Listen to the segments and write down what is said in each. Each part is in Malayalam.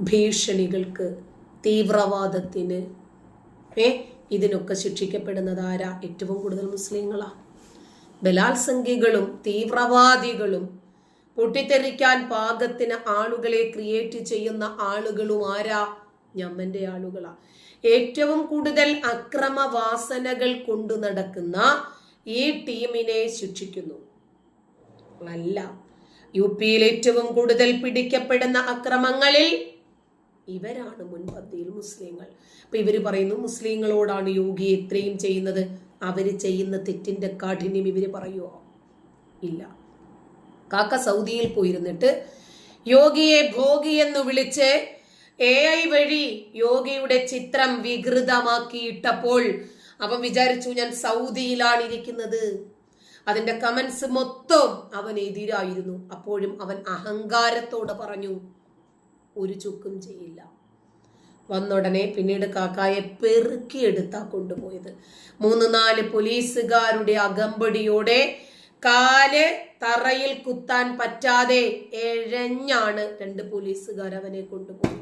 ഭീഷണികൾക്ക് തീവ്രവാദത്തിന് ഏ ഇതിനൊക്കെ ശിക്ഷിക്കപ്പെടുന്നത് ആരാ? ഏറ്റവും കൂടുതൽ മുസ്ലിങ്ങളാ. ബലാത്സംഖികളും തീവ്രവാദികളും പൊട്ടിത്തെറിക്കാൻ പാകത്തിന് ആളുകളെ ക്രിയേറ്റ് ചെയ്യുന്ന ആളുകളും ആരാ? ഞമ്മന്റെ ആളുകളാ. ഏറ്റവും കൂടുതൽ അക്രമവാസനകൾ കൊണ്ടു നടക്കുന്ന ഈ ടീമിനെ ശിക്ഷിക്കുന്നു. അല്ല യു പിയിൽ ഏറ്റവും കൂടുതൽ പിടിക്കപ്പെടുന്ന അക്രമങ്ങളിൽ ഇവരാണ് മുൻപന്തിയിൽ മുസ്ലിങ്ങൾ. അപ്പൊ ഇവർ പറയുന്നു മുസ്ലിങ്ങളോടാണ് യോഗി ഇത്രയും ചെയ്യുന്നത്. അവർ ചെയ്യുന്ന തെറ്റിന്റെ കാഠിന്യം ഇവർ പറയുമോ ഇല്ല. കാക്ക സൗദിയിൽ പോയിരുന്നിട്ട് യോഗിയെ ഭോഗി എന്ന് വിളിച്ച് എ ഐ വഴി യോഗിയുടെ ചിത്രം വികൃതമാക്കിയിട്ടപ്പോൾ അവൻ വിചാരിച്ചു ഞാൻ സൗദിയിലാണ് ഇരിക്കുന്നത്. അതിന്റെ കമൻസ് മൊത്തം അവൻ എതിരായിരുന്നു. അപ്പോഴും അവൻ അഹങ്കാരത്തോടെ പറഞ്ഞു ഒരു ചുക്കും ചെയ്യില്ല. വന്നുടനെ പിന്നീട് കാക്കായെ പെറുക്കിയെടുത്താ കൊണ്ടുപോയത്. മൂന്ന് നാല് പോലീസുകാരുടെ അകമ്പടിയോടെ കാൽ തറയിൽ കുത്താൻ പറ്റാതെ എഴഞ്ഞാണ് രണ്ട് പോലീസുകാർ അവനെ കൊണ്ടുപോയത്.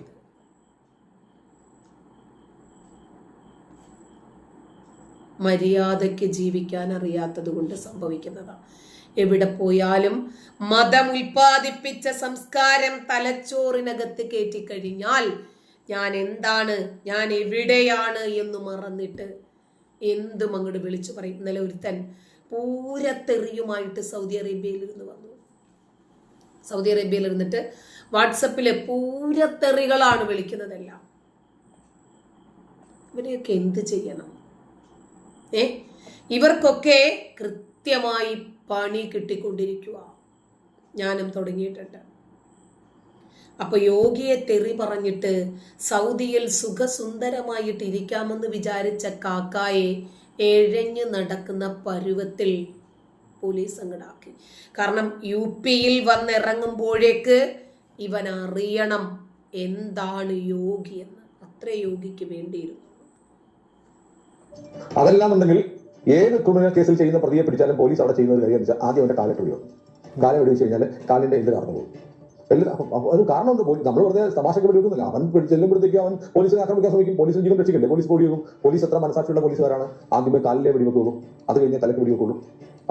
മര്യാദയ്ക്ക് ജീവിക്കാൻ അറിയാത്തത് കൊണ്ട് സംഭവിക്കുന്നതാണ് എവിടെ പോയാലും മതം ഉൽപ്പാദിപ്പിച്ച സംസ്കാരം തലച്ചോറിനകത്ത് കയറ്റിക്കഴിഞ്ഞാൽ ഞാൻ എന്താണ് ഞാൻ എവിടെയാണ് എന്ന് മറന്നിട്ട് എന്തും അങ്ങോട്ട് വിളിച്ചു പറയും. ഇന്നലെ ഒരുത്തൻ പൂരത്തെറിയുമായിട്ട് സൗദി അറേബ്യയിൽ ഇരുന്ന് വന്നു. സൗദി അറേബ്യയിൽ ഇരുന്നിട്ട് വാട്സപ്പിലെ പൂരത്തെറികളാണ് വിളിക്കുന്നതെല്ലാം. ഇവരെയൊക്കെ എന്ത് ചെയ്യണം? ഏ? ഇവർക്കൊക്കെ കൃത്യമായി പണി കിട്ടിക്കൊണ്ടിരിക്കുക ഞാനും തുടങ്ങിയിട്ടുണ്ട്. അപ്പൊ യോഗിയെ തെറി പറഞ്ഞിട്ട് സൗദിയിൽ സുഖസുന്ദരമായിട്ട് ഇരിക്കാമെന്ന് വിചാരിച്ച കാക്കായെ എഴഞ്ഞു നടക്കുന്ന പരുവത്തിൽ പോലീസ് അങ്ങടാക്കി കാരണം യു പിയിൽ വന്നിറങ്ങുമ്പോഴേക്ക് ഇവൻ അറിയണം എന്താണ് യോഗി എന്ന്. അത്ര യോഗിക്ക് വേണ്ടിയിരുന്നു. അതെല്ലാം ഉണ്ടെങ്കിൽ ഏത് ക്രിമിനൽ കേസിൽ ചെയ്യുന്ന പ്രതിയെ പിടിച്ചാലും പോലീസ് അവിടെ ചെയ്യുന്ന ഒരു കാര്യം ആദ്യം അവന്റെ കാലിട്ട് വിടും. കാലം എടുത്തു കഴിഞ്ഞാൽ കാലിന്റെ എല്ല് കാരണം പോകും. അപ്പൊ ഒരു കാരണമുണ്ട് നമ്മൾ വെറുതെ തമാശക്ക് വെടിവെക്കുന്നില്ല അവൻ ചെല്ലുമ്പോഴത്തേക്ക് അവൻ പോലീസിനെ ആക്രമിക്കാൻ ശ്രമിക്കും. പോലീസ് ജീവൻ രക്ഷിക്കണ്ടേ? പോലീസ് വെടിവെക്കും പോലീസ് എത്ര മനസ്സാക്ഷിയുള്ള പോലീസുകാരാണ്. ആദ്യമേ കാലിലെ വെടിവെക്കുള്ളൂ അത് കഴിഞ്ഞ് തലക്ക് വെടിവെക്കുള്ളൂ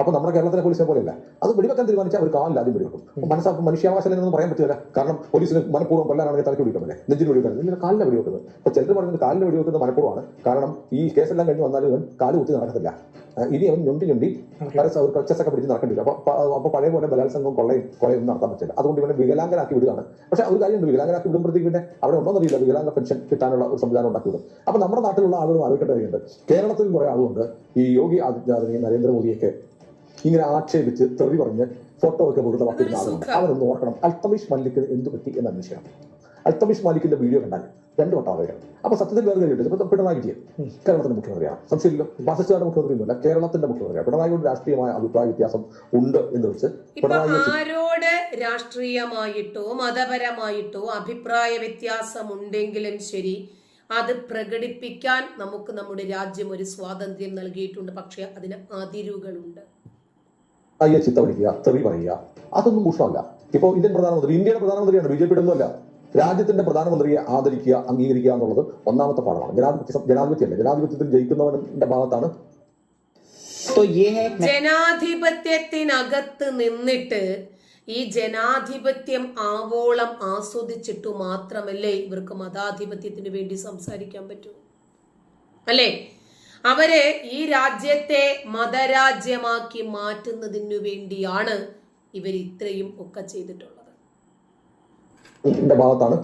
അപ്പൊ നമ്മുടെ കേരളത്തിലെ പോലീസിനെ പോലെയല്ല. അത് വെടിവെക്കാൻ തീരുമാനിച്ചാൽ ഒരു കാലിൽ ആദ്യം വെടിവെക്കും. മനസ്സാ മനുഷ്യാവകാശം എന്നൊന്നും പറയാൻ പറ്റില്ല. കാരണം പോലീസിന് മനഃപൂർവം കൊല്ലാനാണെങ്കിൽ തലക്ക് വെടിവെക്കണ്ടേ നെഞ്ചിന് വെടിവെക്കാൻ ഇല്ല കാലിലെ വെടിവെക്കുന്നത്. അപ്പൊ ചിലർ പറയുന്നത് കാലിന് വെടിവെക്കുന്നത് മനഃപൂർവമാണ്. കാരണം ഈ കേസെല്ലാം കഴിഞ്ഞ് വന്നാലും ഇവൻ കാൽ കുത്തി നടക്കത്തില്ല. ഇനി അവൻ ഞൊണ്ടി ഞൊണ്ടി ക്രച്ചസൊക്കെ പിടിച്ച് നടക്കേണ്ടി വരും. അപ്പൊ അപ്പൊ പഴയ പോലെ ബലാത്സംഗവും കൊള്ളയും കൊള്ളയും നടത്താൻ പറ്റില്ല. അതുകൊണ്ട് ഇവനെ വികലാംഗനാക്കി വിടുകയാണ്. പക്ഷെ ഒരു കാര്യമുണ്ട്. വികലാംഗനാക്കി വിടുമ്പോഴത്തേക്ക് പിന്നെ അവിടെ ഉണ്ടോ എന്നറിയില്ല. വികലാംഗ പെൻഷൻ കിട്ടാനുള്ള ഒരു സംവിധാനം ഉണ്ടാക്കി വിടും അപ്പൊ നമ്മുടെ നാട്ടിലുള്ള ആളുകൾ ആലോചിക്കേണ്ട കാര്യമുണ്ട് കേരളത്തിൽ കുറെ ആളുകളുണ്ട്. ഈ യോഗി ആദിത്യനാഥിനെയും നരേന്ദ്രമോദിയൊക്കെ ഇങ്ങനെ ആക്ഷേപിച്ച് തെറി പറഞ്ഞ് ഫോട്ടോ ഒക്കെ കൊടുത്ത വക്കിരുന്ന ആളുകളുണ്ട് അവരൊന്ന് ഓർക്കണം അൽത്തമീഷ് മല്ലിക്കിന് എന്ത് പറ്റി എന്ന് അന്വേഷിക്കണം. അൽത്തമീഷ് മാലിക്കിന്റെ വീഡിയോ കണ്ടാൽ രണ്ടു വട്ടം ആവുകയാണ്. അപ്പൊ സത്യത്തിൽ വേറെ കാര്യമുണ്ട് പിണറായി വിജയൻ കേരളത്തിന്റെ മുഖ്യമന്ത്രിയാണ്. സംശയമില്ല ബാധിച്ചാരുടെ മുഖ്യമന്ത്രി ഒന്നുമില്ല കേരളത്തിന്റെ മുഖ്യമന്ത്രിയാണ്. പിണറായിയോട് രാഷ്ട്രീയമായ അഭിപ്രായ വ്യത്യാസം ഉണ്ട് എന്ന് വെച്ച് പിണറായി ആരോട് രാഷ്ട്രീയമായിട്ടോ മതപരമായിട്ടോ അഭിപ്രായ വ്യത്യാസം ഉണ്ടെങ്കിലും ശരി അത് പ്രകടിപ്പിക്കാൻ നമുക്ക് നമ്മുടെ രാജ്യം ഒരു സ്വാതന്ത്ര്യം നൽകിയിട്ടുണ്ട്. പക്ഷേ അതിന് അതിരുകളുണ്ട്. അയ്യ ചിത്ത വിളിക്കുക ചെവി പറയുക അതൊന്നും ഭൂഷണമല്ല ഇപ്പോൾ ഇന്ത്യൻ പ്രധാനമന്ത്രി ഇന്ത്യയുടെ പ്രധാനമന്ത്രിയാണ് ബി ജെ പി ഒന്നുമല്ല രാജ്യത്തിന്റെ പ്രധാനമന്ത്രിയെ ആദരിക്കുക അംഗീകരിക്കുക എന്നുള്ളത് ഒന്നാമത്തെ പാഠമാണ്. ജനാധിപത്യ ജനാധിപത്യമല്ല ജനാധിപത്യത്തിൽ ജയിക്കുന്നവന്റെ ഭാഗത്താണ്. ജനാധിപത്യത്തിനകത്ത് നിന്നിട്ട് ഈ ജനാധിപത്യം ആവോളം ആസ്വദിച്ചിട്ടു മാത്രമല്ലേ ഇവർക്ക് മതാധിപത്യത്തിന് വേണ്ടി സംസാരിക്കാൻ പറ്റൂ? അല്ലേ? അവർ ഈ രാജ്യത്തെ മതരാജ്യമാക്കി മാറ്റുന്നതിനു വേണ്ടിയാണ് ഇവർ ഇത്രയും ഒക്കെ ചെയ്തിട്ടുള്ളത്. ഭാഗത്താണ്.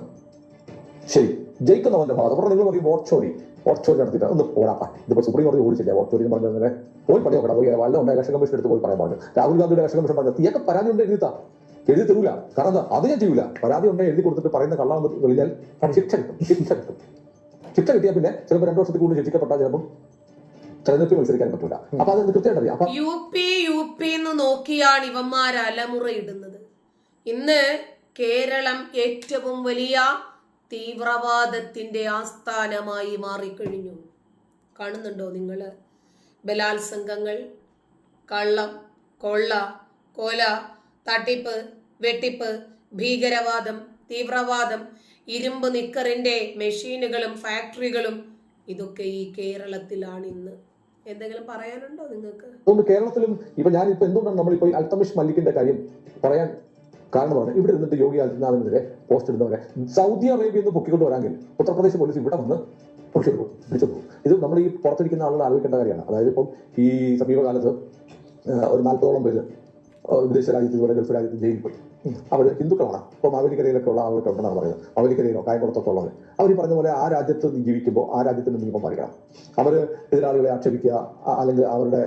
ശരി ജയിക്കുന്നവന്റെ ഭാഗത്ത്. നിങ്ങൾ വോട്ട് വോട്ട് ഒന്ന് വോട്ട് എന്ന് പോയി പോയി എടുത്ത് പോയി പറയാൻ രാഹുൽ ഗാന്ധിയുടെ തരൂല. പറയുന്ന ശിക്ഷ കിട്ടിയാൽ പിന്നെ ചിലപ്പോൾ രണ്ടു വർഷത്തിൽ കൂടുതൽ ശിക്ഷിക്കപ്പെട്ടാൽ ചിലപ്പോൾ തെരഞ്ഞെടുപ്പിൽ മത്സരിക്കാൻ പറ്റൂല. അപ്പൊ അത് കൃത്യമായിട്ട് അറിയാം. അപ്പൊ യു പി യു പി എന്ന് നോക്കിയാണ് ഇവന്മാർ അലമുറയിടുന്നത് ഇന്ന് കേരളം ഏറ്റവും വലിയ തീവ്രവാദത്തിന്റെ ആസ്ഥാനമായി മാറിക്കഴിഞ്ഞു. കാണുന്നുണ്ടോ നിങ്ങൾ ബലാത്സംഗങ്ങൾ കള്ളം കൊള്ള കൊല തട്ടിപ്പ് വെട്ടിപ്പ് ഭീകരവാദം തീവ്രവാദം ഇരുമ്പ് നിക്കറിന്റെ മെഷീനുകളും ഫാക്ടറികളും ഇതൊക്കെ ഈ കേരളത്തിലാണ് ഇന്ന്. എന്തെങ്കിലും പറയാനുണ്ടോ നിങ്ങൾക്ക്? അതുകൊണ്ട് കേരളത്തിലും ഇപ്പൊ ഞാൻ ഇപ്പൊ എന്തുകൊണ്ടാണ് നമ്മൾ ഈ അൽത്തമിഷ് മല്ലിക്കിന്റെ കാര്യം പറയാൻ കാരണമാണ്? ഇവിടെ നിന്നിട്ട് യോഗി ആദിത്യനാഥിനെതിരെ പോസ്റ്റ് ഇടുന്നവരെ. സൗദി അറേബ്യയിൽ നിന്ന് പൊക്കിക്കൊണ്ട് വരാമെങ്കിൽ ഉത്തർപ്രദേശ് പോലീസ് ഇവിടെ വന്ന് പിടിച്ചെടുക്കും പിടിച്ചെടുക്കും ഇത് നമ്മൾ ഈ പുറത്തിരിക്കുന്ന ആളുകൾ ആലോചിക്കേണ്ട കാര്യമാണ്. അതായത് ഇപ്പം ഈ സമീപകാലത്ത് ഒരു നാൽപ്പതോളം പേര് വിദേശ രാജ്യത്ത് ഇതുപോലെ ഗൾഫ് രാജ്യത്ത് ജയിലിൽ പോയി. അവർ ഹിന്ദുക്കളാണ്. ഇപ്പോൾ മാവേലിക്കരയിലൊക്കെ ഉള്ള ആളുകളൊക്കെ ഉണ്ടെന്നാണ് പറയുന്നത്. മാവേലിക്കരയിലോ കായംകുളത്തൊക്കെ ഉള്ളവർ അവർ പറഞ്ഞ പോലെ ആ രാജ്യത്ത് ജീവിക്കുമ്പോൾ ആ രാജ്യത്തിന്റെ നിയമം പാലിക്കണം. അവർ എതിരാളികളെ ആക്ഷേപിക്കുക അല്ലെങ്കിൽ അവരുടെ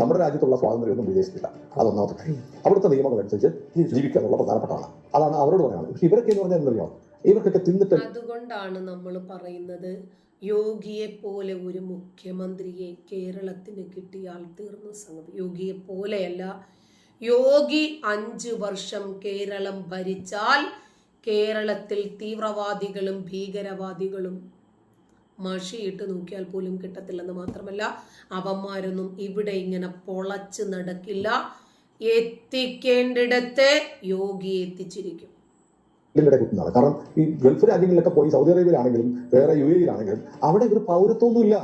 നമ്മുടെ രാജ്യത്തുള്ള സ്വാതന്ത്ര്യമൊന്നും വിദേശത്തില്ല അതൊന്നാമത്തെ കാര്യം. അവിടുത്തെ നിയമങ്ങൾ അനുസരിച്ച് ജീവിക്കുക എന്നുള്ള പ്രധാനപ്പെട്ടതാണ്. അതാണ് അവരോട് പറയുന്നത് പക്ഷെ ഇവരൊക്കെ എന്ന് പറഞ്ഞാൽ എന്തറിയോ ഇവർക്കൊക്കെ തിന്നിട്ട് അതുകൊണ്ടാണ് നമ്മൾ പറയുന്നത് യോഗിയെ പോലെ ഒരു മുഖ്യമന്ത്രിയെ കേരളത്തിന് കിട്ടിയാൽ തീർന്ന സംഗതി. യോഗിയെ പോലെയല്ല യോഗി അഞ്ചു വർഷം കേരളം ഭരിച്ചാൽ കേരളത്തിൽ തീവ്രവാദികളും ഭീകരവാദികളും മഷിയിട്ട് നോക്കിയാൽ പോലും കിട്ടത്തില്ലെന്ന് മാത്രമല്ല അവന്മാരൊന്നും ഇവിടെ ഇങ്ങനെ പൊളച്ച് നടക്കില്ല. എത്തിക്കേണ്ടിടത്ത് യോഗി എത്തിച്ചിരിക്കും. കാരണം ഈ ഗൾഫ് രാജ്യങ്ങളിലൊക്കെ പോയി സൗദി അറേബ്യയിലാണെങ്കിലും വേറെ യു എയിലാണെങ്കിലും അവിടെ ഒരു പൗരത്വമൊന്നുമില്ല.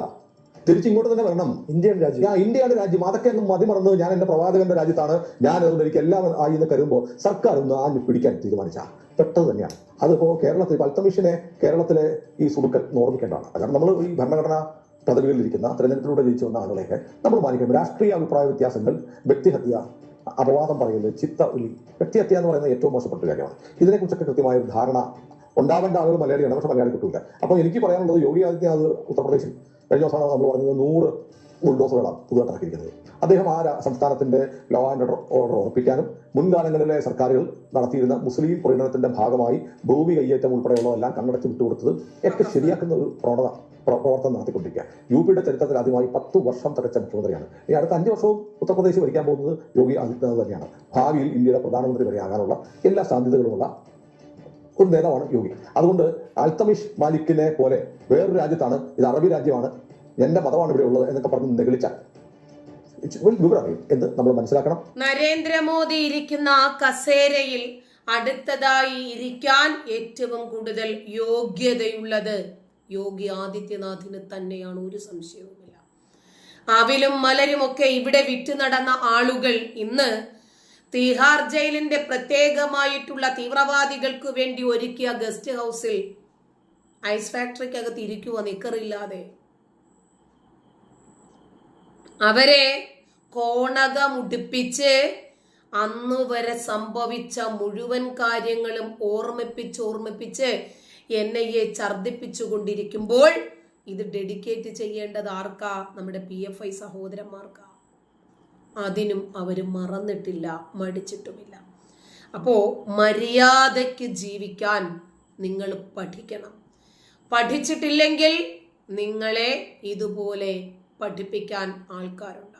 തിരിച്ചിങ്ങോട്ട് തന്നെ വരണം. ഇന്ത്യൻ രാജ്യം. ആ ഇന്ത്യയുടെ രാജ്യം. അതൊക്കെ ഒന്നും മതിമറന്ന് ഞാൻ എന്റെ പ്രവാചകന്റെ രാജ്യത്താണ്. ഞാൻ എനിക്ക് എല്ലാം ആയി എന്ന് കരുതുമ്പോൾ സർക്കാർ ഒന്ന് ആഞ്ഞു പിടിക്കാൻ തീരുമാനിച്ച. പെട്ടത് തന്നെയാണ്. അതിപ്പോ കേരളത്തിൽ അൽത്തമിഷനെ കേരളത്തിലെ ഈ സുടുക്കൽ എന്ന് ഓർമ്മിക്കേണ്ടതാണ്. കാരണം നമ്മൾ ഈ ഭരണഘടനാ പദവികളിലിരിക്കുന്ന തെരഞ്ഞെടുപ്പിലൂടെ ജയിച്ചു വന്ന ആളുകളെയൊക്കെ നമ്മൾ മാനിക്കണം. രാഷ്ട്രീയ അഭിപ്രായ വ്യത്യാസങ്ങൾ വ്യക്തിഹത്യ അപവാദം പറയുന്നത് ചിത്ത ഉലി. വ്യക്തിഹത്യ എന്ന് പറയുന്നത് ഏറ്റവും മോശപ്പെട്ട കാര്യമാണ്. ഇതിനെക്കുറിച്ചൊക്കെ കൃത്യമായ ഒരു ധാരണ ഉണ്ടാവേണ്ട ആളുകൾ മലയാളിയാണ്. പക്ഷെ മലയാളി കിട്ടില്ല അപ്പോൾ എനിക്ക് പറയാനുള്ളത് യോഗി ആദിത്യനാഥ് ഉത്തർപ്രദേശിൽ. കഴിഞ്ഞ ദിവസമാണ് നമ്മൾ പറഞ്ഞത് നൂറ് ബുൾഡോസറുകളാണ് പുതുതായിട്ട് ഇറക്കിയിരിക്കുന്നത് അദ്ദേഹം ആ സംസ്ഥാനത്തിന്റെ ലോ ആൻഡ് ഓർഡർ ഉറപ്പിക്കാനും മുൻകാലങ്ങളിലെ സർക്കാരുകൾ നടത്തിയിരുന്ന മുസ്ലിം പ്രീണനത്തിന്റെ ഭാഗമായി ഭൂമി കയ്യേറ്റം ഉൾപ്പെടെയുള്ളതെല്ലാം കണ്ണടച്ച് വിട്ടുകൊടുത്തത് ഒക്കെ ശരിയാക്കുന്ന ഒരു പ്രവണത പ്ര- പ്രവർത്തനം നടത്തിക്കൊണ്ടിരിക്കുക. യു പിയുടെ ചരിത്രത്തിൽ ആദ്യമായി പത്ത് വർഷം തികച്ച മുഖ്യമന്ത്രിയാണ്. ഈ അടുത്ത അഞ്ച് വർഷവും ഉത്തർപ്രദേശ് ഭരിക്കാൻ പോകുന്നത് യോഗി ആദിത്യനാഥ് തന്നെയാണ്. ഭാവിയിൽ ഇന്ത്യയുടെ പ്രധാനമന്ത്രി വരെ ആകാനുള്ള എല്ലാ സാധ്യതകളുമുള്ള ഒരു നേതാവാണ് യോഗി. അതുകൊണ്ട് അൽത്തമിഷ് മാലിക്കിനെ പോലെ വേറൊരു രാജ്യത്താണ് ഇത് അറബി രാജ്യമാണ് എന്റെ മതമാണ് ഇവിടെ ഉള്ളത് എന്നൊക്കെ പറഞ്ഞ് നെഗളിച്ചാൽ എന്ന് നമ്മൾ മനസ്സിലാക്കണം. നരേന്ദ്രമോദി ഇരിക്കുന്ന ആ കസേരയിൽ അടുത്തതായി ഇരിക്കാൻ ഏറ്റവും കൂടുതൽ യോഗ്യതയുള്ളത് യോഗി ആദിത്യനാഥിന് തന്നെയാണ് ഒരു സംശയവുമില്ല. അവിലും മലരും ഒക്കെ ഇവിടെ വിറ്റു നടന്ന ആളുകൾ ഇന്ന് തീഹാർ ജയിലിന്റെ പ്രത്യേകമായിട്ടുള്ള തീവ്രവാദികൾക്ക് വേണ്ടി ഒരുക്കിയ ഗസ്റ്റ് ഹൗസിൽ ഐസ് ഫാക്ടറിക്കകത്ത് ഇരിക്കുക നിക്കറില്ലാതെ. അവരെ കോണകമുടിപ്പിച്ച് അന്ന് വരെ സംഭവിച്ച മുഴുവൻ കാര്യങ്ങളും ഓർമ്മിപ്പിച്ച് ഓർമ്മിപ്പിച്ച് എൻ ഐ എ ഛർദിപ്പിച്ചുകൊണ്ടിരിക്കുമ്പോൾ ഇത് ഡെഡിക്കേറ്റ് ചെയ്യേണ്ടത് ആർക്കാ? നമ്മുടെ പി എഫ് ഐ സഹോദരന്മാർക്കാ. അതിനും അവർ മറന്നിട്ടില്ല മടിച്ചിട്ടുമില്ല. അപ്പോൾ മര്യാദയ്ക്ക് ജീവിക്കാൻ നിങ്ങൾ പഠിക്കണം. പഠിച്ചിട്ടില്ലെങ്കിൽ നിങ്ങളെ ഇതുപോലെ പഠിപ്പിക്കാൻ ആൾക്കാരുണ്ട്